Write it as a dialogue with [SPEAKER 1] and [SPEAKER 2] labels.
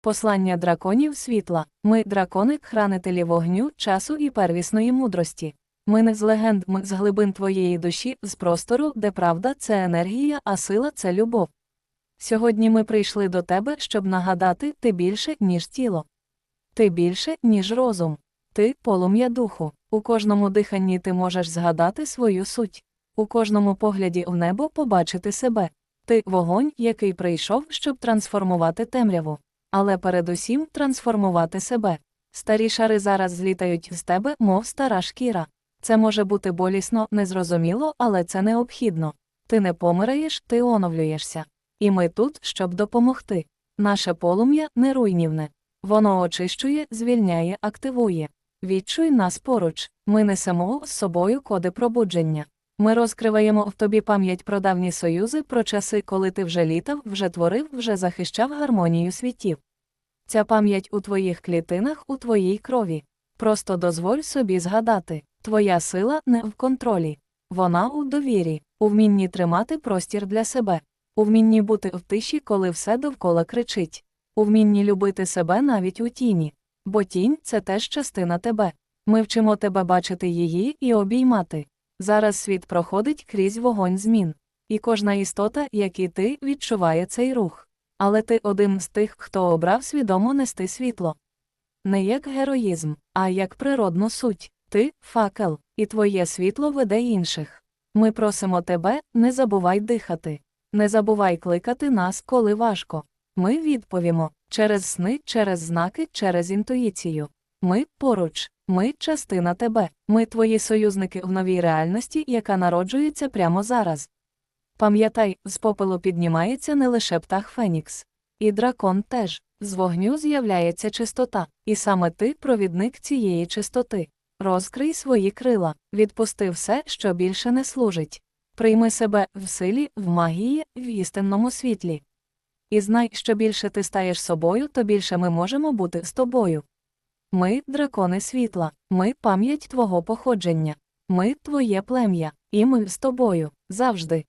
[SPEAKER 1] Послання драконів світла. Ми дракони, хранителі вогню, часу і первісної мудрості. Ми не з легенд, ми з глибин твоєї душі, з простору, де правда це енергія, а сила це любов. Сьогодні ми прийшли до тебе, щоб нагадати ти більше, ніж тіло. Ти більше, ніж розум. Ти полум'я духу. У кожному диханні ти можеш згадати свою суть. У кожному погляді в небо побачити себе. Ти вогонь, який прийшов, щоб трансформувати темряву. Але передусім трансформувати себе. Старі шари зараз злітають з тебе, мов стара шкіра. Це може бути болісно, незрозуміло, але це необхідно. Ти не помираєш, ти оновлюєшся. І ми тут, щоб допомогти. Наше полум'я не руйнівне. Воно очищує, звільняє, активує. Відчуй нас поруч, ми несемо з собою коди пробудження. Ми розкриваємо в тобі пам'ять про давні союзи, про часи, коли ти вже літав, вже творив, вже захищав гармонію світів. Ця пам'ять у твоїх клітинах, у твоїй крові. Просто дозволь собі згадати твоя сила не в контролі, вона у довірі, у вмінні тримати простір для себе, у вмінні бути в тиші, коли все довкола кричить, у вмінні любити себе навіть у тіні. Бо тінь це теж частина тебе. Ми вчимо тебе бачити її і обіймати. Зараз світ проходить крізь вогонь змін, і кожна істота, як і ти, відчуває цей рух. Але ти один з тих, хто обрав свідомо нести світло. Не як героїзм, а як природну суть. Ти факел, і твоє світло веде інших. Ми просимо тебе, не забувай дихати. Не забувай кликати нас, коли важко. Ми відповімо через сни, через знаки, через інтуїцію. Ми поруч, ми частина тебе, ми твої союзники в новій реальності, яка народжується прямо зараз. Пам'ятай, з попелу піднімається не лише птах Фенікс. І дракон теж, з вогню з'являється чистота, і саме ти провідник цієї чистоти. Розкрий свої крила, відпусти все, що більше не служить. Прийми себе в силі, в магії, в істинному світлі. І знай, що більше ти стаєш собою, то більше ми можемо бути з тобою. Ми дракони світла, ми пам'ять твого походження, ми твоє плем'я, і ми з тобою завжди.